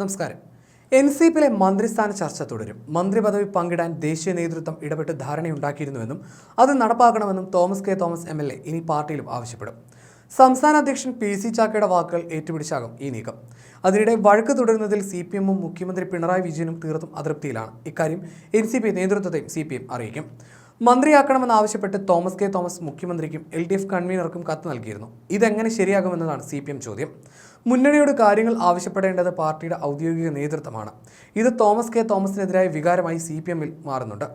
നമസ്കാരം. N C പിയിലെ മന്ത്രിസ്ഥാന ചർച്ച തുടരും. മന്ത്രി പദവി പങ്കിടാൻ ദേശീയ നേതൃത്വം ഇടപെട്ട് ധാരണയുണ്ടാക്കിയിരുന്നുവെന്നും അത് നടപ്പാക്കണമെന്നും Thomas K. Thomas M. L. A. ഇനി പാർട്ടിയിലും ആവശ്യപ്പെടും. സംസ്ഥാന അധ്യക്ഷൻ പി. സി. ചാക്കയുടെ വാക്കുകൾ ഏറ്റുപിടിച്ചാകും ഈ നീക്കം. അതിനിടെ വഴക്ക് തുടരുന്നതിൽ സി. പി. എമ്മും മുഖ്യമന്ത്രി പിണറായി വിജയനും തീർത്തും അതൃപ്തിയിലാണ്. ഇക്കാര്യം എൻ സി പി നേതൃത്വത്തെയും സി. പി. എം അറിയിക്കും. മന്ത്രിയാക്കണമെന്നാവശ്യപ്പെട്ട് തോമസ് കെ തോമസ് മുഖ്യമന്ത്രിക്കും എൽ ഡി എഫ് കൺവീനർക്കും കത്ത് നൽകിയിരുന്നു. ഇതെങ്ങനെ ശരിയാകുമെന്നതാണ് സി പി എം ചോദ്യം. മുന്നണിയോട് കാര്യങ്ങൾ ആവശ്യപ്പെടേണ്ടത് പാർട്ടിയുടെ ഔദ്യോഗിക നേതൃത്വമാണ്. ഇത് തോമസ് കെ തോമസിനെതിരായ വികാരമായി സി പി എമ്മിൽ മാറുന്നുണ്ട്.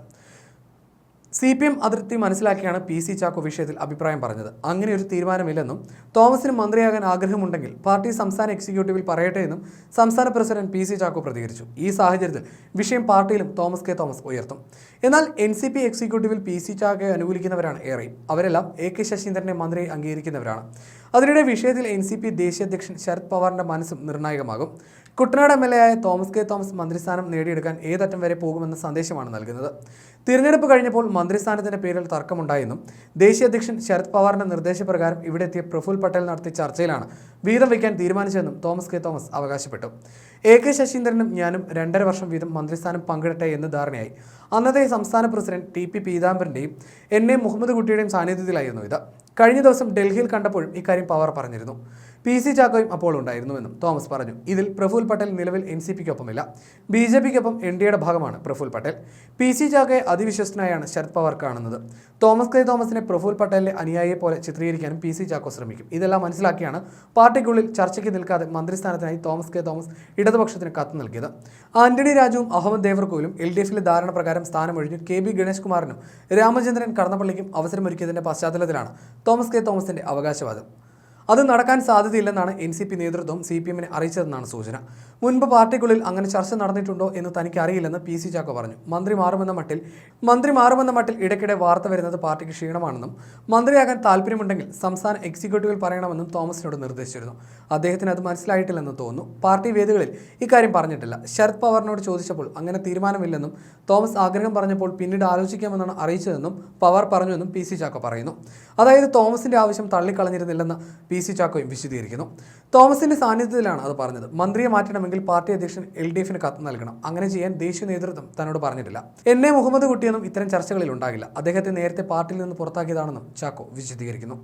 സി പി എം അതിർത്തി മനസ്സിലാക്കിയാണ് പി സി ചാക്കോ വിഷയത്തിൽ അഭിപ്രായം പറഞ്ഞത്. അങ്ങനെ ഒരു തീരുമാനമില്ലെന്നും തോമസിന് മന്ത്രിയാകാൻ ആഗ്രഹമുണ്ടെങ്കിൽ പാർട്ടി സംസ്ഥാന എക്സിക്യൂട്ടീവിൽ പറയട്ടെ എന്നും സംസ്ഥാന പ്രസിഡന്റ് പി സി ചാക്കോ പ്രതികരിച്ചു. ഈ സാഹചര്യത്തിൽ വിഷയം പാർട്ടിയിലും തോമസ് കെ തോമസ് ഉയർത്തും. എന്നാൽ എൻ സി പി എക്സിക്യൂട്ടീവിൽ പി സി ചാക്കോയെ അനുകൂലിക്കുന്നവരാണ് ഏറെയും. അവരെല്ലാം എ കെ ശശീന്ദ്രനെ മന്ത്രിയെ അംഗീകരിക്കുന്നവരാണ്. അതിനിടെ വിഷയത്തിൽ എൻ സി പി ദേശീയ അധ്യക്ഷൻ ശരത് പവാറിന്റെ മനസ്സും നിർണായകമാകും. കുട്ടനാട് എം എൽ എ ആയ തോമസ് കെ തോമസ് മന്ത്രിസ്ഥാനം നേടിയെടുക്കാൻ ഏതറ്റം വരെ പോകുമെന്ന സന്ദേശമാണ് നൽകുന്നത്. തിരഞ്ഞെടുപ്പ് കഴിഞ്ഞപ്പോൾ മന്ത്രിസ്ഥാനത്തിന്റെ പേരിൽ തർക്കമുണ്ടായെന്നും ദേശീയ അധ്യക്ഷൻ ശരത് പവാറിന്റെ നിർദ്ദേശപ്രകാരം ഇവിടെ എത്തിയ പ്രഫുൽ പട്ടേൽ നടത്തിയ ചർച്ചയിലാണ് വീതം വയ്ക്കാൻ തീരുമാനിച്ചതെന്നും തോമസ് കെ തോമസ് അവകാശപ്പെട്ടു. എ കെ ശശീന്ദ്രനും ഞാനും രണ്ടര വർഷം വീതം മന്ത്രിസ്ഥാനം പങ്കിടട്ടെ എന്ന് ധാരണയായി. അന്നത്തെ സംസ്ഥാന പ്രസിഡന്റ് ടി പി പീതാംബരന്റെയും എൻ എ മുഹമ്മദ് കുട്ടിയുടെയും സാന്നിധ്യത്തിലായിരുന്നു ഇത്. കഴിഞ്ഞ ദിവസം ഡൽഹിയിൽ കണ്ടപ്പോഴും ഇക്കാര്യം പവർ പറഞ്ഞിരുന്നു. പി സി ചാക്കോയും അപ്പോൾ ഉണ്ടായിരുന്നുവെന്നും തോമസ് പറഞ്ഞു. ഇതിൽ പ്രഫുൽ പട്ടേൽ നിലവിൽ എൻ സി പിക്കൊപ്പമില്ല. ബി ജെ പിക്കൊപ്പം എൻ ഡി എയുടെ ഭാഗമാണ് പ്രഫുൽ പട്ടേൽ. പി സി ചാക്കോയെ അതിവിശ്വസ്തനായാണ് ശരത് പവാർ കാണുന്നത്. തോമസ് കെ തോമസിനെ പ്രഫുൽ പട്ടേലിന്റെ അനുയായിയെ പോലെ ചിത്രീകരിക്കാനും പി സി ചാക്കോ ശ്രമിക്കും. ഇതെല്ലാം മനസ്സിലാക്കിയാണ് പാർട്ടിക്കുള്ളിൽ ചർച്ചയ്ക്ക് നിൽക്കാതെ മന്ത്രിസ്ഥാനത്തിനായി തോമസ് കെ തോമസ് ഇടതുപക്ഷത്തിന് കത്ത് നൽകിയത്. ആന്റണി രാജുവും അഹമ്മദ് ദേവർകോവിലും എൽ ഡി എഫിലെ ധാരണ പ്രകാരം സ്ഥാനമൊഴിഞ്ഞു കെ ബി ഗണേഷ് കുമാറിനും രാമചന്ദ്രൻ കടന്നപ്പള്ളിക്കും അവസരമൊരുക്കിയതിന്റെ പശ്ചാത്തലത്തിലാണ് തോമസ് കെ തോമസിന്റെ അവകാശവാദം. അത് നടക്കാൻ സാധ്യതയില്ലെന്നാണ് എൻ സി പി നേതൃത്വം സി പി എമ്മിനെ അറിയിച്ചതെന്നാണ് സൂചന. മുൻപ് പാർട്ടിക്കുള്ളിൽ അങ്ങനെ ചർച്ച നടന്നിട്ടുണ്ടോ എന്ന് തനിക്ക് അറിയില്ലെന്ന് പി സി ചാക്കോ പറഞ്ഞു. മന്ത്രി മാറുമെന്ന മട്ടിൽ മന്ത്രി മാറുമെന്ന മട്ടിൽ ഇടയ്ക്കിടെ വാർത്ത വരുന്നത് പാർട്ടിക്ക് ക്ഷീണമാണെന്നും മന്ത്രിയാകാൻ താല്പര്യമുണ്ടെങ്കിൽ സംസ്ഥാന എക്സിക്യൂട്ടീവിൽ പറയണമെന്നും തോമസിനോട് നിർദ്ദേശിച്ചിരുന്നു. അദ്ദേഹത്തിന് അത് മനസ്സിലായിട്ടില്ലെന്ന് തോന്നുന്നു. പാർട്ടി വേദികളിൽ ഇക്കാര്യം പറഞ്ഞിട്ടില്ല. ശരത് പവാറിനോട് ചോദിച്ചപ്പോൾ അങ്ങനെ തീരുമാനമില്ലെന്നും തോമസ് ആഗ്രഹം പറഞ്ഞപ്പോൾ പിന്നീട് ആലോചിക്കാമെന്നാണ് അറിയിച്ചതെന്നും പവാർ പറഞ്ഞുവെന്നും പി സി ചാക്കോ പറയുന്നു. അതായത് തോമസിന്റെ ആവശ്യം തള്ളിക്കളഞ്ഞിരുന്നില്ലെന്ന് പി സി ചാക്കോയും വിശദീകരിക്കുന്നു. തോമസിന്റെ സാന്നിധ്യത്തിലാണ് അത് പറഞ്ഞത്. മന്ത്രിയെ മാറ്റണമെങ്കിൽ പാർട്ടി അധ്യക്ഷൻ എൽ ഡി എഫിന് കത്ത് നൽകണം. അങ്ങനെ ചെയ്യാൻ ദേശീയ നേതൃത്വം തന്നോട് പറഞ്ഞിട്ടില്ല. എന്നെ മുഹമ്മദ് കുട്ടിയൊന്നും ഇത്തരം ചർച്ചകളിൽ ഉണ്ടാകില്ല. അദ്ദേഹത്തെ നേരത്തെ പാർട്ടിയിൽ നിന്ന് പുറത്താക്കിയതാണെന്നും ചാക്കോ വിശദീകരിക്കുന്നു.